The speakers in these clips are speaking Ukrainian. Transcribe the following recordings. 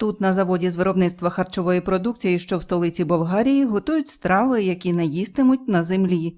Тут на заводі з виробництва харчової продукції, що в столиці Болгарії, готують страви, які не їстимуть на землі.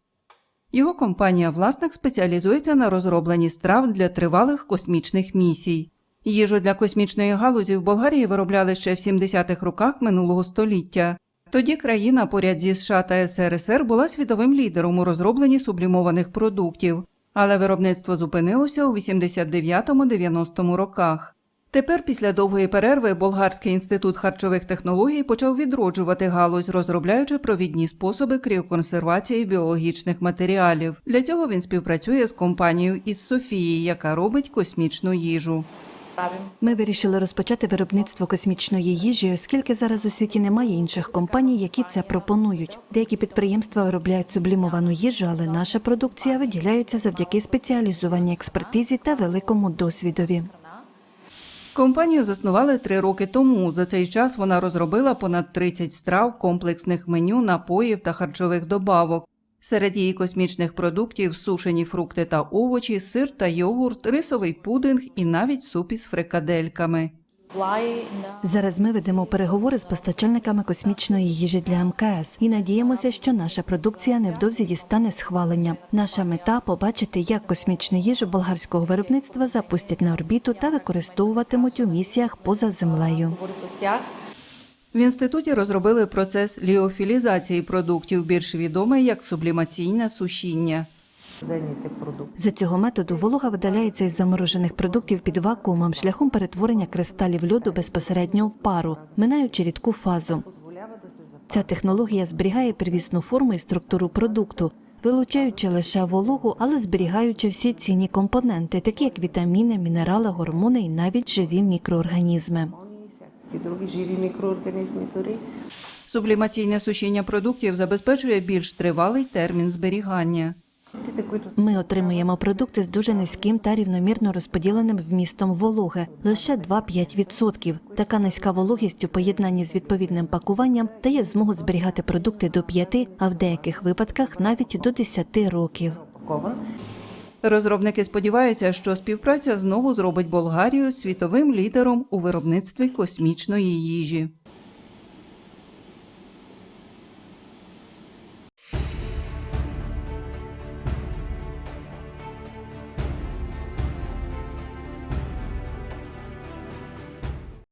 Його компанія-власник спеціалізується на розробленні страв для тривалих космічних місій. Їжу для космічної галузі в Болгарії виробляли ще в 70-х роках минулого століття. Тоді країна поряд зі США та СРСР була світовим лідером у розробленні сублімованих продуктів, але виробництво зупинилося у 89-90 роках. Тепер, після довгої перерви, Болгарський інститут харчових технологій почав відроджувати галузь, розробляючи провідні способи кріоконсервації біологічних матеріалів. Для цього він співпрацює з компанією із Софії, яка робить космічну їжу. Ми вирішили розпочати виробництво космічної їжі, оскільки зараз у світі немає інших компаній, які це пропонують. Деякі підприємства виробляють сублімовану їжу, але наша продукція виділяється завдяки спеціалізованій експертизі та великому досвідові. Компанію заснували три роки тому. За цей час вона розробила понад 30 страв, комплексних меню, напоїв та харчових добавок. Серед її космічних продуктів сушені фрукти та овочі, сир та йогурт, рисовий пудинг і навіть суп із фрикадельками. Зараз ми ведемо переговори з постачальниками космічної їжі для МКС і надіємося, що наша продукція невдовзі дістане схвалення. Наша мета побачити, як космічну їжу болгарського виробництва запустять на орбіту та використовуватимуть у місіях поза землею. В інституті розробили процес ліофілізації продуктів, більш відомий як сублімаційне сушіння. За цього методу волога видаляється із заморожених продуктів під вакуумом шляхом перетворення кристалів льоду безпосередньо в пару, минаючи рідку фазу. Ця технологія зберігає первісну форму і структуру продукту, вилучаючи лише вологу, але зберігаючи всі цінні компоненти, такі як вітаміни, мінерали, гормони і навіть живі мікроорганізми. і другі живі мікроорганізми. Сублімаційне сушіння продуктів забезпечує більш тривалий термін зберігання. Ми отримуємо продукти з дуже низьким та рівномірно розподіленим вмістом вологи лише 2-5%. Така низька вологість у поєднанні з відповідним пакуванням дає змогу зберігати продукти до 5, а в деяких випадках навіть до 10 років. Розробники сподіваються, що співпраця знову зробить Болгарію світовим лідером у виробництві космічної їжі.